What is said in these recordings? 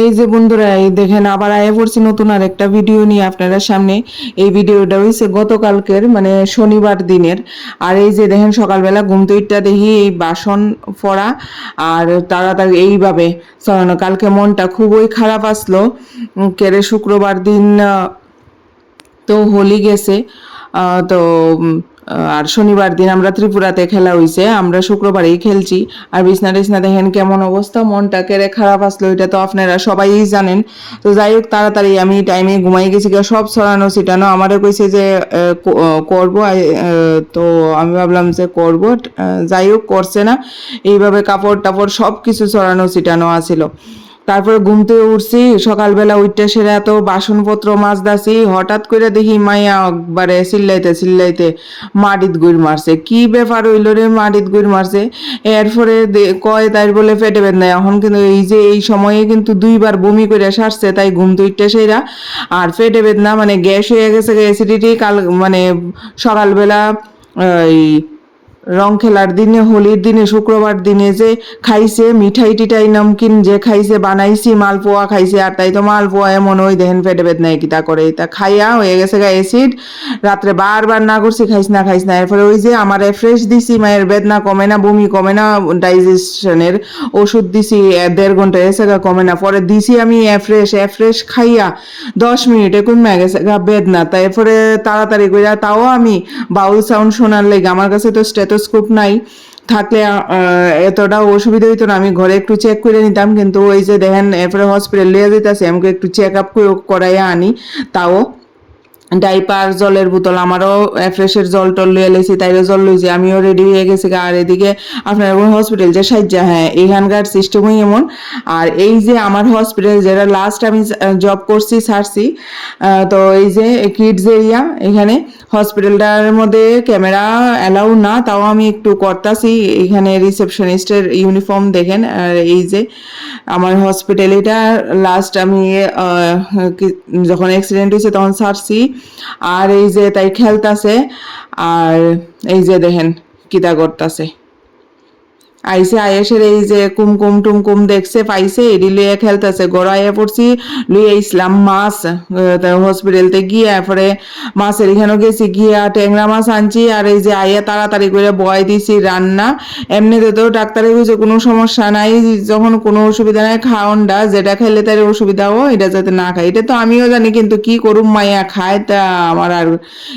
এই যে বন্ধুরা, এই দেখেন আবার আয়া পড়ছি নতুন আর একটা ভিডিও নিয়ে আপনারা সামনে। এই ভিডিওটা হয়েছে গতকালকের মানে শনিবার দিনের। আর এই যে দেখেন সকালবেলা ঘুম তুইটা দেখি, এই বাসন পড়া আর তাড়াতাড়ি এইভাবে চলানো। কালকে মনটা খুবই খারাপ আসলো। কেড়ে শুক্রবার দিন তো হোলি গেছে তো আর শনিবার দিন আমরা ত্রিপুরাতে খেলা হইছে, আমরা শুক্রবারেই খেলছি। আর বিছনা টিছনা দেখেন কেমন অবস্থা, মনটা কেড়ে খারাপ আসলো, এটা তো আপনারা সবাই জানেন। তো যাই হোক, তাড়াতাড়ি আমি টাইমে ঘুমাই গেছি সব ছড়ানো ছিটানো। আমারও কইছে যে করব তো আমি ভাবলাম যে করব যাই হোক, করছে না। এইভাবে কাপড় টাপড় সব কিছু ছড়ানো ছিটানো আছিল। তারপরে ঘুম থেকে উঠছি, সকালবেলা উঠতে সেরে এত বাসনপত্র মাছ দাসি হঠাৎ করে দেখি মাইয়া একবারে চিল্লাইতে চিল্লাইতে মাটিত গুড় মারছে। কি ব্যাপার হইল রে মাটিত গুড় মারছে? এরপরে কয়, তাই বলে পেটে বেদনা এখন কিন্তু এই যে এই সময়ে কিন্তু দুইবার বমি করে সারছে, তাই ঘুম তো উঠতে সেরা। আর পেটে বেদনা মানে গ্যাস হয়ে গেছে অ্যাসিডিটি কাল মানে সকালবেলা, এই রং খেলার দিনে, হোলির দিনে, শুক্রবার দিনে যে খাইছে মিঠাই টিঠাই নমকিন যে খাইছে বানাইছি, মালপোয়া খাইছে, আর তাই তো মালপোয়া এমন ওই দেখেন পেটে বেদনা কিতা করে। তা খাইয়া হয়ে গেছে গা অ্যাসিড রাত্রে বারবার না করছি, খাইস না খাইস না। এরপরে ওই যে আমার ফ্রেশ দিছি, মায়ের বেদনা কমে না, বমি কমে না ডাইজেশনের ওষুধ দিছি দেড় ঘণ্টা এসে গা কমে না। পরে দিছি আমি ফ্রেশ ফ্রেশ খাইয়া দশ মিনিটে কমে গেছে গা বেদনা। তারপরে তাড়াতাড়ি করে তাও আমি বাউল সাউন্ড শোনার লেগে আমার কাছে তো স্টেথোস্কোপ নাই। থাকলে এতটা অসুবিধা হইতো না। আমি ঘরে একটু চেক করে নিতাম। কিন্তু ওই যে দেখেন, এরপরে হসপিটাল লিয়ে যেতেছে আমাকে একটু চেক আপ করাইয়া আনি। তাও ডাইপার জলের বোতল, আমারও ফ্রেশের জল টল লইয়া লেছি তাইরও জল লইছি, আমিও রেডি হয়ে গেছি আর এদিকে আপনার হসপিটাল যে সাজ্জা হ্যাঁ এইখানকার সিস্টেমই এমন। আর এই যে আমার হসপিটাল যেটা লাস্ট আমি জব করছি সারছি তো এই যে কিডস এরিয়া এখানে হসপিটালটার মধ্যে ক্যামেরা অ্যালাউ না, তাও আমি একটু করতাছি। এখানে রিসেপশনিস্টের ইউনিফর্ম দেখেন, আর এই যে আমার হসপিটাল এটা লাস্ট আমি যখন অ্যাক্সিডেন্ট হয়েছে তখন ছাড়ছি। আর এই যে তাই খেলতাছে আর এই যে দেখেন কিতা করতাছে। আইসে আয়েসের এই যে কুমকুম টুমকুম দেখছে, পাইছে, এডি লুয়ে খেলতেছে। গড়াইয়া পড়ছি লুয়ে ইসলাম মাছ হসপিটালতে গিয়ে, এরপরে মাছের এখানে গেছি, গিয়া ট্যাংরা মাছ আনছি, আর এই যে আইয়া তাড়াতাড়ি করে বয় দিছি রান্না। এমনিতে তো ডাক্তারে বুঝে কোনো সমস্যা নাই, যখন কোনো অসুবিধা নাই খাওনটা যেটা খেলে তার অসুবিধা ও, এটা যাতে না খায়। এটা তো আমিও জানি, কিন্তু কি করুম মাইয়া, খায় তা আমার আর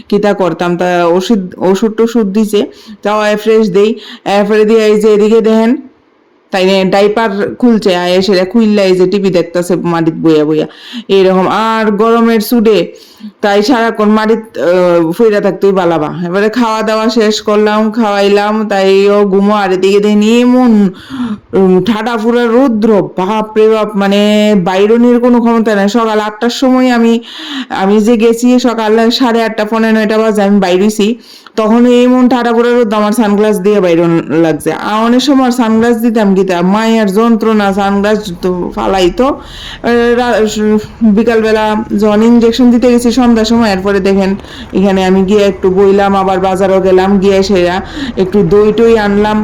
কিতা করতাম। তা ওষুধ ওষুধ টষুধ দিছে, তাও ফ্রেশ দেই। এরপরে দিয়ে এই যে এদিকে দেখেন তাই ডাইপার খুলছে, আয় এসে খুললা এই যে টিভি দেখতেছে মাটিত বইয়া বইয়া। এইরকম, আর গরমের সুডে তাই সারাক্ষণ মাটিত ফুইরা থাকতেই বালাবা। এবারে খাওয়া দাওয়া শেষ করলাম, খাওয়াইলাম, তাই ও ঘুমো, আর এদিকে দেখি, এমন ঠাডা ফুরা রৌদ্র, বাপ রে বাপ মানে বাইরনের কোনো ক্ষমতা নাই। সকাল আটটার সময় আমি আমি যে গেছি সকাল সাড়ে আটটা পনেরো নয়টা বাজে, আমি বাইরেছি। তখন এমন ঠাডা ফুরা রোদ আমার সানগ্লাস দিয়ে বাইরন লাগছে। আর অনেক সময় সানগ্লাস দিতাম গীতা, মায়ের যন্ত্রণা সানগ্লাস তো ফালাইতো বিকালবেলা যখন ইঞ্জেকশন দিতে গেছি সন্ধ্যার সময়, এরপরে দেখেন এখানে আমি গিয়ে একটু বইলাম, আবার বাজারও গেলাম, গিয়ে সেরা একটু দই টই আনলাম।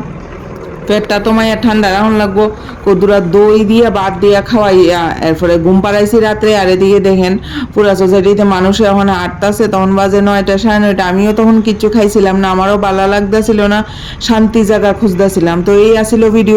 পেটটা তো মায়ের ঠান্ডা রাখুন লাগবো কদুরা দই দিয়ে বাদ দিয়ে খাওয়াইয়া, এরপরে ঘুম পাড়াইছি রাত্রে, আর এদিকে দেখেন পুরা সোসাইটিতে মানুষ এখন আটটাছে তখন বাজে নয়টা, সাড়ে নয়টা, আমিও তখন কিচ্ছু খাইছিলাম না, আমারও ভালো লাগতেছিল না, শান্তি জায়গা খুঁজতেছিলাম। তো এই আসিল ভিডিও